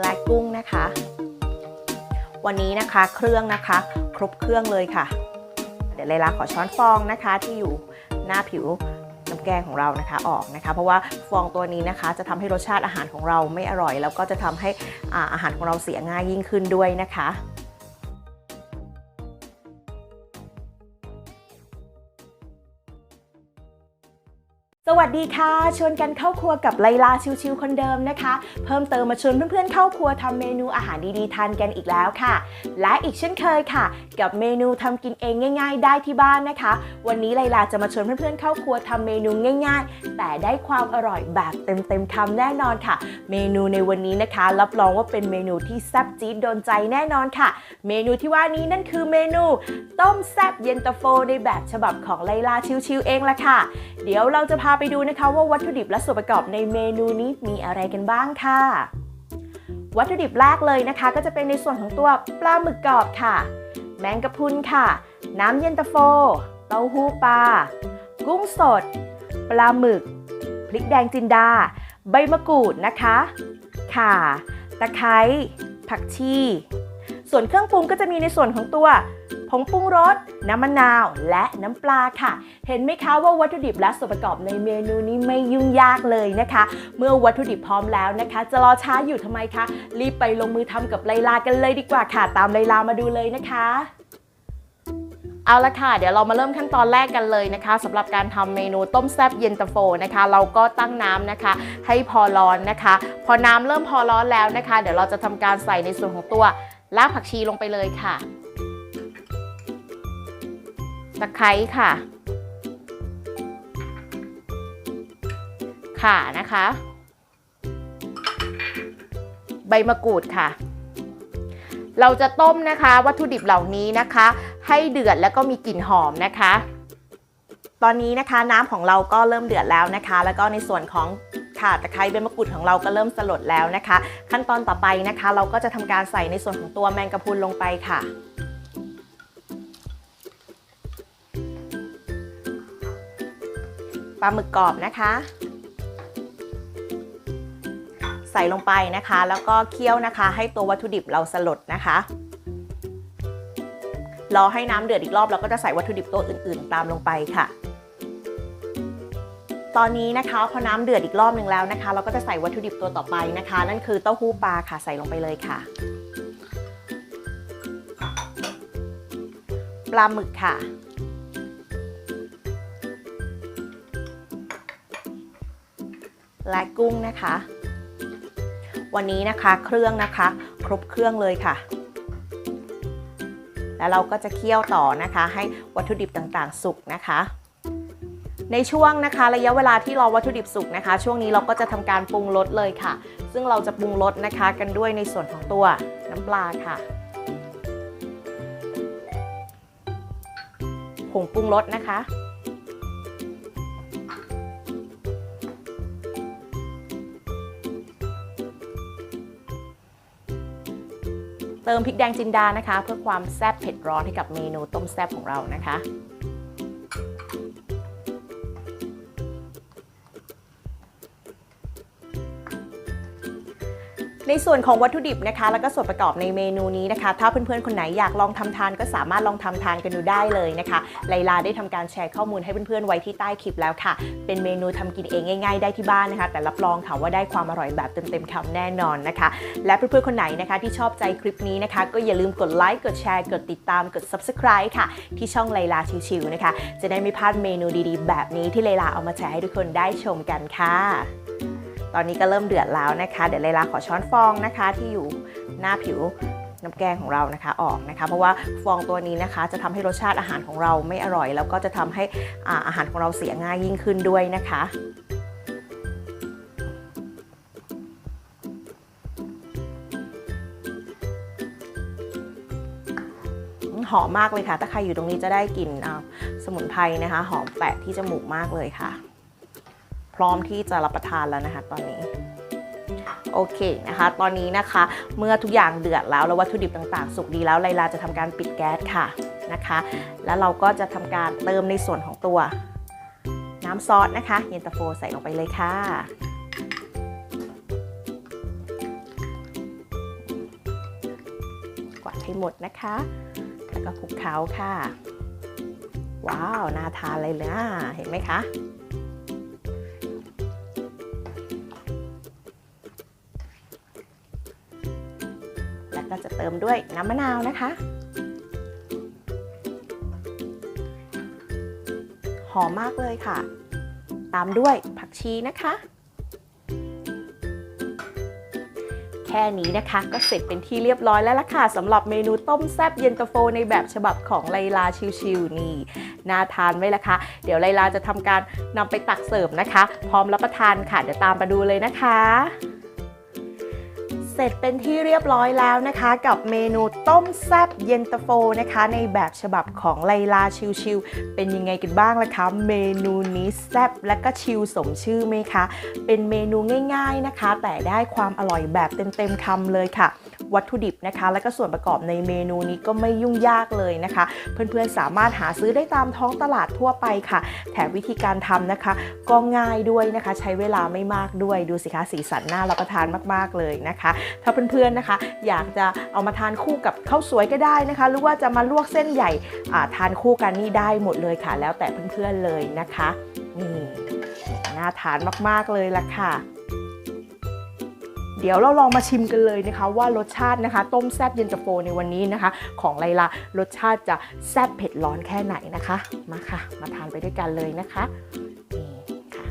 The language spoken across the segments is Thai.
และกุ้งนะคะ วันนี้นะคะเครื่องนะคะ ครบเครื่องเลยค่ะ เดี๋ยวเลลาขอช้อนฟองนะคะที่อยู่หน้าผิวน้ำแกงของเรานะคะออกนะคะ เพราะว่าฟองตัวนี้นะคะ จะทำให้รสชาติอาหารของเราไม่อร่อย แล้วก็จะทำให้อาหารของเราเสียง่ายยิ่งขึ้นด้วยนะคะ วัสดีค่ะ ชวนกันเข้าครัวกับไลลาชิวๆคนเดิมนะคะ เพิ่มเติมมาชวนเพื่อนๆเข้าครัวทำเมนูอาหารดีๆทานกันอีกแล้วค่ะ และอีกเช่นเคยค่ะ กับเมนูทำกินเองง่าย ๆ ได้ที่บ้านนะคะ วันนี้ไลลาจะมาชวนเพื่อนๆเข้าครัวทำเมนูง่าย ๆ แต่ได้ความอร่อยแบบเต็มๆคำแน่นอนค่ะ เมนูในวันนี้นะคะ รับรองว่าเป็นเมนูที่แซ่บจี๊ดโดนใจแน่นอนค่ะ เมนูที่ว่านี้นั่นคือเมนูต้มแซ่บเย็นตาโฟในแบบฉบับของไลลาชิวๆเองละค่ะ เดี๋ยวเราจะพาไปดูนะคะว่าวัตถุดิบและส่วนประกอบในเมนูนี้มีอะไรกันบ้างค่ะ วัตถุดิบแรกเลยนะคะ ก็จะเป็นในส่วนของตัวปลาหมึกกรอบค่ะ แมงกะพรุนค่ะ น้ำเย็นตาโฟ เต้าหู้ปลา กุ้งสด ปลาหมึก พริกแดงจินดา ใบมะกรูดนะคะ ข่า ตะไคร้ ผักชี ส่วนเครื่องปรุงก็จะมีในส่วนของตัว ผงปรุงรส น้ำมะนาว และน้ำปลาค่ะ เห็นไหมคะว่าวัตถุดิบและส่วนประกอบในเมนูนี้ไม่ยุ่งยากเลยนะคะ เมื่อวัตถุดิบพร้อมแล้วนะคะ จะรอช้าอยู่ทำไมคะ รีบไปลงมือทำกับไลลากันเลยดีกว่าค่ะ ตามไลลามาดูเลยนะคะเอาละค่ะ เดี๋ยวเรามาเริ่มขั้นตอนแรกกันเลยนะคะสำหรับการทำเมนูต้มแซ่บเย็นตาโฟนะคะ เราก็ตั้งน้ำนะคะ ให้พอร้อนนะคะ พอน้ำเริ่มพอร้อนแล้วนะคะ เดี๋ยวเราจะทำการใส่ในส่วนของตัว รากผักชีลงไปเลยค่ะ ตะไคร้ค่ะ ข่านะคะ ใบมะกรูดค่ะ เราจะต้มนะคะ วัตถุดิบเหล่านี้นะคะ ให้เดือดแล้วก็มีกลิ่นหอมนะคะ ตอนนี้นะคะน้ำของเราก็เริ่มเดือดแล้วนะคะ แล้วก็ในส่วนของ ข่าตะไคร้ใบมะกรูดของเราก็เริ่มสลดแล้วนะคะ ขั้นตอนต่อไปนะคะ เราก็จะทำการใส่ในส่วนของตัวแมงกะพรุนลงไปค่ะปลาหมึกกรอบนะคะ ใส่ลงไปนะคะ แล้วก็เคี่ยวนะคะ ให้ตัววัตถุดิบเราสลดนะคะรอให้น้ำเดือดอีกรอบเราก็จะใส่วัตถุดิบตัวอื่น ๆ ตามลงไปค่ะ ตอนนี้นะคะพอน้ำเดือดอีกรอบหนึ่งแล้วนะคะ เราก็จะใส่วัตถุดิบตัวต่อไปนะคะ นั่นคือเต้าหู้ปลาค่ะใส่ลงไปเลยค่ะ ปลาหมึกค่ะ และกุ้งนะคะ วันนี้นะคะเครื่องนะคะ ครบเครื่องเลยค่ะ แล้วเราก็จะเคี่ยวต่อนะคะ ให้วัตถุดิบต่างๆ สุกนะคะ ในช่วงนะคะ ระยะเวลาที่รอวัตถุดิบสุกนะคะ ช่วงนี้เราก็จะทำการปรุงรสเลยค่ะ ซึ่งเราจะปรุงรสนะคะกันด้วยในส่วนของตัวน้ำปลาค่ะผงปรุงรสนะคะ เติมพริกแดงจินดานะคะ เพื่อความแซ่บเผ็ดร้อนให้กับเมนูต้มแซ่บของเรานะคะ ในส่วนของวัตถุดิบนะคะ แล้วก็ส่วนประกอบในเมนูนี้นะคะ ถ้าเพื่อนๆคนไหนอยากลองทำทานก็สามารถลองทำทานกันดูได้เลยนะคะไลลาได้ทำการแชร์ข้อมูลให้เพื่อนๆไว้ที่ใต้คลิปแล้วค่ะ เป็นเมนูทำกินเองง่าย ๆ ได้ที่บ้านนะคะ แต่รับรองค่ะว่าได้ความอร่อยแบบเต็มๆคำแน่นอนนะคะ และเพื่อนๆคนไหนนะคะ ที่ชอบใจคลิปนี้นะคะ ก็อย่าลืมกดไลค์กดแชร์กดติดตามกด subscribe ค่ะ ที่ช่องไลลาชิวๆนะคะ จะได้ไม่พลาดเมนูดีๆ แบบนี้ที่ไลลาเอามาแชร์ให้ทุกคนได้ชมกันค่ะ ตอนนี้ก็เริ่มเดือดแล้วนะคะ เดี๋ยวไลลาขอช้อนฟองนะคะที่อยู่หน้าผิวน้ำแกงของเรานะคะออกนะคะ เพราะว่าฟองตัวนี้นะคะ จะทำให้รสชาติอาหารของเราไม่อร่อย แล้วก็จะทำให้อาหารของเราเสียง่ายยิ่งขึ้นด้วยนะคะหอมมากเลยค่ะ ถ้าใครอยู่ตรงนี้จะได้กลิ่นอ่าสมุนไพรนะคะ หอมแปะที่จมูกมากเลยค่ะ ร้อมที่จะรับประทานแล้วนะคะตอนนี้โอเคนะคะ ตอนนี้นะคะ เมื่อทุกอย่างเดือดแล้วแล้ววัตถุดิบต่างๆ สุกดีแล้วไลลาจะทำการปิดแก๊สค่ะนะคะ แล้วเราก็จะทำการเติมในส่วนของตัว น้ำซอสนะคะ เย็นตาโฟใส่ลงไปเลยค่ะกวาดให้หมดนะคะ แล้วก็คลุกเคล้าค่ะ ว้าว น่าทานเลยนะเห็นไหมคะ แล้วก็จะเติมด้วยน้ำมะนาวนะคะ หอมมากเลยค่ะ ตามด้วยผักชีนะคะ แค่นี้นะคะก็เสร็จเป็นที่เรียบร้อยแล้วล่ะค่ะสำหรับเมนูต้มแซบเย็นตาโฟในแบบฉบับของไลลาชิวๆนี่น่าทานไหมล่ะคะ เดี๋ยวไลลาจะทำการนำไปตักเสิร์ฟนะคะ พร้อมรับประทานค่ะ เดี๋ยวตามมาดูเลยนะคะ สร็จเป็นที่เรียบร้อยแล้วนะคะ กับเมนูต้มแซบเย็นตาโฟนะคะ ในแบบฉบับของไลลาชิวๆเป็นยังไงกันบ้างล่ะคะ เมนูนี้แซบและก็ชิวสมชื่อไหมคะ เป็นเมนูง่าย ๆนะคะ แต่ได้ความอร่อยแบบเต็มๆคำเลยค่ะ วัตถุดิบนะคะ และก็ส่วนประกอบในเมนูนี้ก็ไม่ยุ่งยากเลยนะคะ เพื่อนๆสามารถหาซื้อได้ตามท้องตลาดทั่วไปค่ะ แถมวิธีการทำนะคะ ก็ง่ายด้วยนะคะ ใช้เวลาไม่มากด้วยดูสิคะสีสันน่ารับประทานมากๆเลยนะคะ ถ้าเพื่อนๆนะคะ อยากจะเอามาทานคู่กับข้าวสวยก็ได้นะคะ หรือว่าจะมาลวกเส้นใหญ่ทานคู่กันนี่ได้หมดเลยค่ะ แล้วแต่เพื่อนๆเลยนะคะนี่น่าทานมากๆเลยละค่ะ เดี๋ยวเราลองมาชิมกันเลยนะคะ ว่ารสชาตินะคะ ต้มแซบเย็นตาโฟในวันนี้นะคะ ของไลลารสชาติจะแซบเผ็ดร้อนแค่ไหนนะคะ มาค่ะ มาทานไปด้วยกันเลยนะคะนี่ค่ะ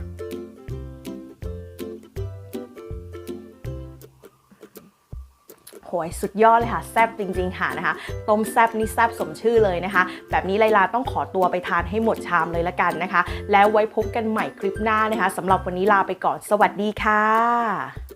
โหยสุดยอดเลยค่ะ แซบจริงๆค่ะนะคะ ต้มแซบนี่แซบสมชื่อเลยนะคะ แบบนี้ไลลาต้องขอตัวไปทานให้หมดชามเลยละกันนะคะ แล้วไว้พบกันใหม่คลิปหน้านะคะสำหรับวันนี้ลาไปก่อนสวัสดีค่ะ